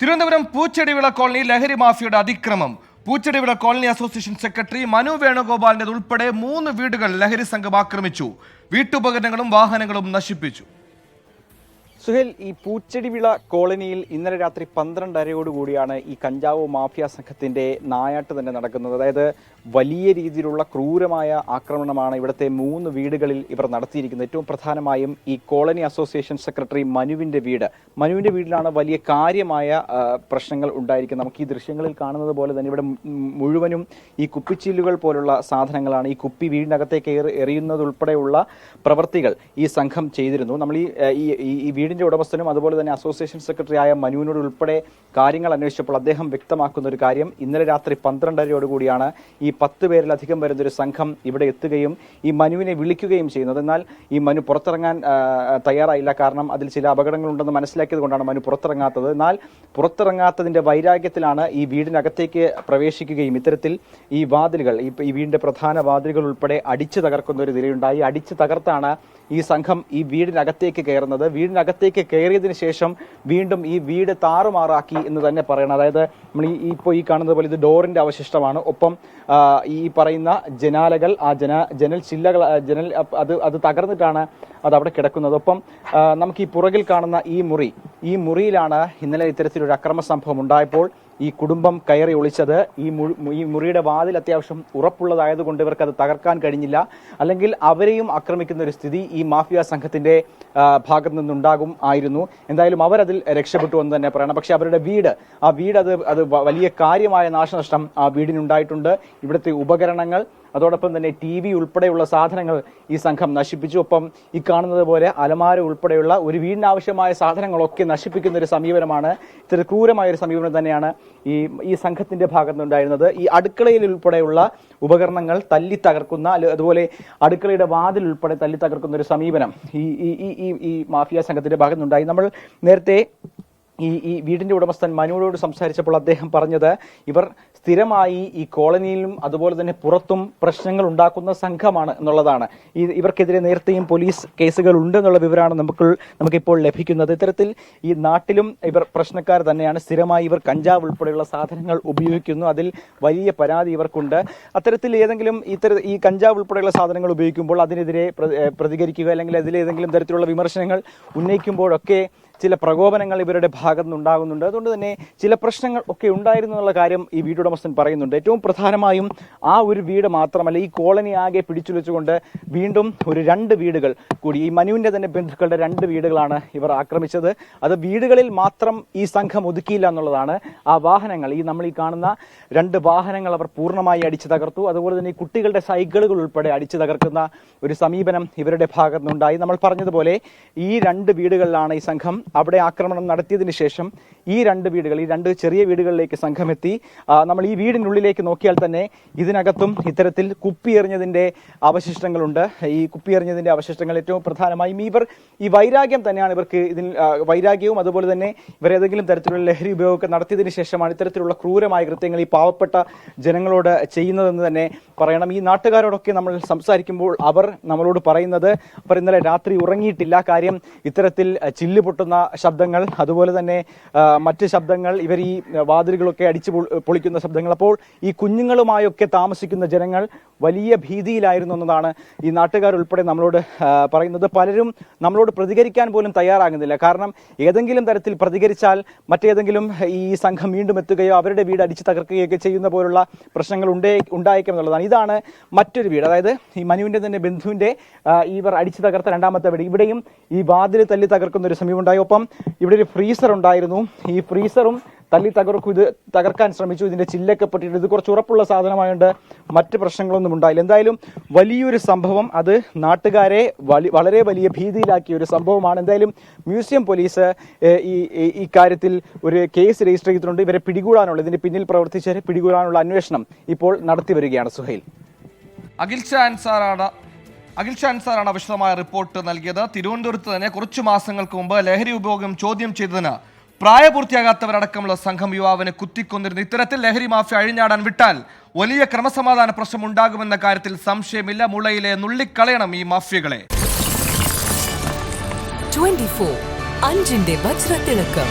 Thiruvananthapuram പൂച്ചെടിവിള colony ലഹരി മാഫിയുടെ അതിക്രമം. Poochedivila colony association secretary Manu വേണുഗോപാലിന്റെ ഉൾപ്പെടെ മൂന്ന് വീടുകൾ ലഹരി സംഘം ആക്രമിച്ചു. വീട്ടുപകരണങ്ങളും വാഹനങ്ങളും നശിപ്പിച്ചു. സുഹേൽ ഈ പൂച്ചെടിവിള കോളനിയിൽ ഇന്നലെ രാത്രി പന്ത്രണ്ടരയോടുകൂടിയാണ് ഈ കഞ്ചാവ് മാഫിയ സംഘത്തിന്റെ നായാട്ട് തന്നെ നടക്കുന്നത്. അതായത് വലിയ രീതിയിലുള്ള ക്രൂരമായ ആക്രമണമാണ് ഇവിടുത്തെ മൂന്ന് വീടുകളിൽ ഇവർ നടത്തിയിരിക്കുന്നത്. ഏറ്റവും പ്രധാനമായും ഈ കോളനി അസോസിയേഷൻ സെക്രട്ടറി മനുവിന്റെ വീട്. മനുവിന്റെ വീട്ടിലാണ് വലിയ കാര്യമായ പ്രശ്നങ്ങൾ ഉണ്ടായിരിക്കുന്നത്. നമുക്ക് ഈ ദൃശ്യങ്ങളിൽ കാണുന്നത് പോലെ തന്നെ ഇവിടെ മുഴുവനും ഈ കുപ്പിച്ചില്ലുകൾ പോലുള്ള സാധനങ്ങളാണ് ഈ കുപ്പി വീടിനകത്തേക്ക് എറി- എറിയുന്നതുൾപ്പെടെയുള്ള പ്രവൃത്തികൾ ഈ സംഘം ചെയ്തിരുന്നു. നമ്മൾ ഈ ഈ വീടിന്റെ ഉടമസ്ഥനും അതുപോലെ തന്നെ അസോസിയേഷൻ സെക്രട്ടറി ആയ മനുവിനോട് ഉൾപ്പെടെ കാര്യങ്ങൾ അന്വേഷിച്ചപ്പോൾ അദ്ദേഹം വ്യക്തമാക്കുന്ന ഒരു കാര്യം ഇന്നലെ രാത്രി പന്ത്രണ്ടരയോടുകൂടിയാണ് ഈ പത്ത് പേരിലധികം വരുന്ന ഒരു സംഘം ഇവിടെ എത്തുകയും ഈ മനുവിനെ വിളിക്കുകയും ചെയ്യുന്നത്. എന്നാൽ ഈ മനു പുറത്തിറങ്ങാൻ തയ്യാറായില്ല. കാരണം അതിൽ ചില അപകടങ്ങളുണ്ടെന്ന് മനസ്സിലാക്കിയത് കൊണ്ടാണ് മനു പുറത്തിറങ്ങാത്തത്. എന്നാൽ പുറത്തിറങ്ങാത്തതിന്റെ വൈരാഗ്യത്തിലാണ് ഈ വീടിനകത്തേക്ക് പ്രവേശിക്കുകയും ഇത്തരത്തിൽ ഈ വാതിലുകൾ ഈ വീടിന്റെ പ്രധാന വാതിലുകൾ ഉൾപ്പെടെ അടിച്ചു തകർക്കുന്ന ഒരു നിലയുണ്ടായി. അടിച്ചു തകർത്താണ് ഈ സംഘം ഈ വീടിനകത്തേക്ക് കയറുന്നത്. വീടിനകത്തേക്ക് കയറിയതിനു ശേഷം വീണ്ടും ഈ വീട് താറുമാറാക്കി എന്ന് തന്നെ പറയണം. അതായത് നമ്മൾ ഈ ഇപ്പോൾ ഈ കാണുന്നത് പോലെ ഇത് ഡോറിന്റെ അവശിഷ്ടമാണ്. ഒപ്പം ഈ പറയുന്ന ജനാലകൾ ആ ജന ജനൽ ചില്ലകൾ ജനൽ അത് അത് തകർന്നിട്ടാണ് അത് അവിടെ കിടക്കുന്നത്. ഒപ്പം നമുക്ക് ഈ പുറകിൽ കാണുന്ന ഈ മുറി ഈ മുറിയിലാണ് ഇന്നലെ ഇത്തരത്തിലൊരു അക്രമ സംഭവം ഉണ്ടായപ്പോൾ ഈ കുടുംബം കയറി ഒളിച്ചത് ഈ ഈ മുറിയുടെ വാതിൽ അത്യാവശ്യം ഉറപ്പുള്ളതായതുകൊണ്ട് ഇവർക്ക് അത് തകർക്കാൻ കഴിഞ്ഞില്ല. അല്ലെങ്കിൽ അവരെയും ആക്രമിക്കുന്ന ഒരു സ്ഥിതി ഈ മാഫിയ സംഘത്തിന്റെ ഭാഗത്ത് നിന്നുണ്ടാകും ആയിരുന്നു. എന്തായാലും അവരതിൽ രക്ഷപ്പെട്ടു എന്ന് തന്നെ പറയണം. പക്ഷേ അവരുടെ വീട് ആ വീട് അത് അത് വലിയ കാര്യമായ നാശനഷ്ടം ആ വീടിനുണ്ടായിട്ടുണ്ട്. ഇവിടുത്തെ ഉപകരണങ്ങൾ അതോടൊപ്പം തന്നെ ടി വി ഉൾപ്പെടെയുള്ള സാധനങ്ങൾ ഈ സംഘം നശിപ്പിച്ചു. ഒപ്പം ഈ കാണുന്നത് പോലെ അലമാര ഉൾപ്പെടെയുള്ള ഒരു വീടിനാവശ്യമായ സാധനങ്ങളൊക്കെ നശിപ്പിക്കുന്ന ഒരു സമീപനമാണ് ഇത്ര ക്രൂരമായ ഒരു സമീപനം തന്നെയാണ് ഈ ഈ സംഘത്തിന്റെ ഭാഗത്തുനിന്നുണ്ടായിരുന്നത് ഈ അടുക്കളയിൽ ഉൾപ്പെടെയുള്ള ഉപകരണങ്ങൾ തല്ലി തകർക്കുന്ന അതുപോലെ അടുക്കളയുടെ വാതിൽ ഉൾപ്പെടെ തല്ലി തകർക്കുന്ന ഒരു സമീപനം ഈ ഈ ഈ- ഈ ഈ മാഫിയ സംഘത്തിന്റെ ഭാഗത്തുനിന്നുണ്ടായി നമ്മൾ നേരത്തെ ഈ ഈ വീടിന്റെ ഉടമസ്ഥൻ മനുവിനോട് സംസാരിച്ചപ്പോൾ അദ്ദേഹം പറഞ്ഞത് ഇവർ സ്ഥിരമായി ഈ കോളനിയിലും അതുപോലെ തന്നെ പുറത്തും പ്രശ്നങ്ങൾ ഉണ്ടാക്കുന്ന സംഘമാണ് എന്നുള്ളതാണ്. ഇവർക്കെതിരെ നേരത്തെയും പോലീസ് കേസുകൾ ഉണ്ട് എന്നുള്ള വിവരമാണ് നമുക്ക് നമുക്കിപ്പോൾ ലഭിക്കുന്നത്. ഇത്തരത്തിൽ ഈ നാട്ടിലും ഇവർ പ്രശ്നക്കാർ തന്നെയാണ്. സ്ഥിരമായി ഇവർ കഞ്ചാവ് ഉൾപ്പെടെയുള്ള സാധനങ്ങൾ ഉപയോഗിക്കുന്നു. അതിൽ വലിയ പരാതി ഇവർക്കുണ്ട്. അത്തരത്തിൽ ഏതെങ്കിലും ഇത്തര ഈ കഞ്ചാവ് ഉൾപ്പെടെയുള്ള സാധനങ്ങൾ ഉപയോഗിക്കുമ്പോൾ അതിനെതിരെ പ്ര- പ്രതികരിക്കുക അല്ലെങ്കിൽ അതിലേതെങ്കിലും തരത്തിലുള്ള വിമർശനങ്ങൾ ഉന്നയിക്കുമ്പോഴൊക്കെ ചില പ്രകോപനങ്ങൾ ഇവരുടെ ഭാഗത്തുനിന്ന് ഉണ്ടാകുന്നുണ്ട് അതുകൊണ്ട് തന്നെ ചില പ്രശ്നങ്ങൾ ഒക്കെ ഉണ്ടായിരുന്നു എന്നുള്ള കാര്യം ഈ വീട്ടുടമസ്ഥൻ പറയുന്നുണ്ട് ഏറ്റവും പ്രധാനമായും ആ ഒരു വീട് മാത്രമല്ല ഈ കോളനി ആകെ പിടിച്ചുലച്ചുകൊണ്ട് വീണ്ടും ഒരു രണ്ട് വീടുകൾ കൂടി ഈ മനുവിന്റെ തന്നെ ബന്ധുക്കളുടെ രണ്ട് വീടുകളാണ് ഇവർ ആക്രമിച്ചത്. അത് വീടുകളിൽ മാത്രം ഈ സംഘം ഒതുക്കിയില്ല എന്നുള്ളതാണ് ആ വാഹനങ്ങൾ. ഈ നമ്മൾ ഈ കാണുന്ന രണ്ട് വാഹനങ്ങൾ അവർ പൂർണമായി അടിച്ചു തകർത്തു. അതുപോലെ തന്നെ ഈ കുട്ടികളുടെ സൈക്കിളുകൾ ഉൾപ്പെടെ അടിച്ചു തകർക്കുന്ന ഒരു സമീപനം ഇവരുടെ ഭാഗത്തുനിന്നുണ്ടായി. നമ്മൾ പറഞ്ഞതുപോലെ ഈ രണ്ട് വീടുകളിലാണ് ഈ സംഘം അവിടെ ആക്രമണം നടത്തിയതിനു ശേഷം ഈ രണ്ട് വീടുകൾ ഈ രണ്ട് ചെറിയ വീടുകളിലേക്ക് സംഘം എത്തി നമ്മൾ ഈ വീടിനുള്ളിലേക്ക് നോക്കിയാൽ തന്നെ ഇതിനകത്തും ഇത്തരത്തിൽ കുപ്പി എറിഞ്ഞതിന്റെ അവശിഷ്ടങ്ങളുണ്ട്. ഈ കുപ്പി എറിഞ്ഞതിന്റെ അവശിഷ്ടങ്ങൾ ഏറ്റവും പ്രധാനമായും ഇവർ ഈ വൈരാഗ്യം തന്നെയാണ് ഇവർക്ക് ഇതിൽ വൈരാഗ്യവും അതുപോലെ തന്നെ ഇവർ ഏതെങ്കിലും തരത്തിലുള്ള ലഹരി ഉപയോഗമൊക്കെ നടത്തിയതിനു ശേഷമാണ് ഇത്തരത്തിലുള്ള ക്രൂരമായ കൃത്യങ്ങൾ ഈ പാവപ്പെട്ട ജനങ്ങളോട് ചെയ്യുന്നതെന്ന് തന്നെ പറയണം. ഈ നാട്ടുകാരോടൊക്കെ നമ്മൾ സംസാരിക്കുമ്പോൾ അവർ നമ്മളോട് പറയുന്നത് അവർ ഇന്നലെ രാത്രി ഉറങ്ങിയിട്ടില്ല. കാര്യം ഇത്തരത്തിൽ ചില്ല് പൊട്ടുന്ന ശബ്ദങ്ങൾ അതുപോലെ തന്നെ മറ്റ് ശബ്ദങ്ങൾ ഇവർ ഈ വാതിലുകളൊക്കെ അടിച്ചു പൊളിക്കുന്ന പൊളിക്കുന്ന ശബ്ദങ്ങൾ. അപ്പോൾ ഈ കുഞ്ഞുങ്ങളുമായൊക്കെ താമസിക്കുന്ന ജനങ്ങൾ വലിയ ഭീതിയിലായിരുന്നു എന്നതാണ് ഈ നാട്ടുകാർ ഉൾപ്പെടെ നമ്മളോട് പറയുന്നത്. പലരും നമ്മളോട് പ്രതികരിക്കാൻ പോലും തയ്യാറാകുന്നില്ല. കാരണം ഏതെങ്കിലും തരത്തിൽ പ്രതികരിച്ചാൽ മറ്റേതെങ്കിലും ഈ സംഘം വീണ്ടും എത്തുകയോ അവരുടെ വീട് അടിച്ചു തകർക്കുകയൊക്കെ ചെയ്യുന്ന പോലുള്ള പ്രശ്നങ്ങൾ ഉണ്ടേ ഉണ്ടായേക്കും എന്നുള്ളതാണ്. ഇതാണ് മറ്റൊരു വീട്. അതായത് ഈ മനുവിന്റെ തന്നെ ബന്ധുവിന്റെ ഇവർ അടിച്ചു തകർത്ത രണ്ടാമത്തെ വീട്. ഇവിടെയും ഈ വാതിൽ തല്ലി തകർക്കുന്ന ഒരു സമയം ഉണ്ടായി. ഒപ്പം ഇവിടെ ഒരു ഫ്രീസർ ഉണ്ടായിരുന്നു. ഈ ഫ്രീസറും തല്ലി തകർക്കും ഇത് തകർക്കാൻ ശ്രമിച്ചു. ഇതിന്റെ ചില്ലൊക്കെ പറ്റിയിട്ട് ഇത് കുറച്ച് ഉറപ്പുള്ള സാധനമായതുകൊണ്ട് മറ്റ് പ്രശ്നങ്ങളൊന്നും ഉണ്ടായില്ല. എന്തായാലും വലിയൊരു സംഭവം. അത് നാട്ടുകാരെ വളരെ വലിയ ഭീതിയിലാക്കിയ ഒരു സംഭവമാണ്. എന്തായാലും മ്യൂസിയം പോലീസ് ഈ ഈ- ഈ കാര്യത്തിൽ ഒരു കേസ് രജിസ്റ്റർ ചെയ്തിട്ടുണ്ട്. ഇവരെ പിടികൂടാനുള്ള ഇതിന്റെ പിന്നിൽ പ്രവർത്തിച്ചവരെ പിടികൂടാനുള്ള അന്വേഷണം ഇപ്പോൾ നടത്തി വരികയാണ് സുഹൈൽ. അഖിൽ ഷാ അൻസാറാണ് അഖിൽ ഷാ അൻസാറാണ് വിശദമായ റിപ്പോർട്ട് നൽകിയത്. തിരുവനന്തപുരത്ത് തന്നെ കുറച്ചു മാസങ്ങൾക്ക് മുമ്പ് ലഹരി ഉപയോഗം ചോദ്യം ചെയ്തതിന് പ്രായപൂർത്തിയാകാത്തവരടക്കമുള്ള സംഘം യുവാവിനെ കുത്തിക്കൊന്നിരുന്നു ഇത്തരത്തിൽ ലഹരി മാഫിയ അഴിഞ്ഞാടാൻ വിട്ടാൽ വലിയ ക്രമസമാധാന പ്രശ്നം ഉണ്ടാകുമെന്ന കാര്യത്തിൽ സംശയമില്ല. മുളയിലെ നുള്ളിക്കളയണം ഈ മാഫിയകളെ. 24 അഞ്ചിന്റെ വജ്രത്തിളക്കം.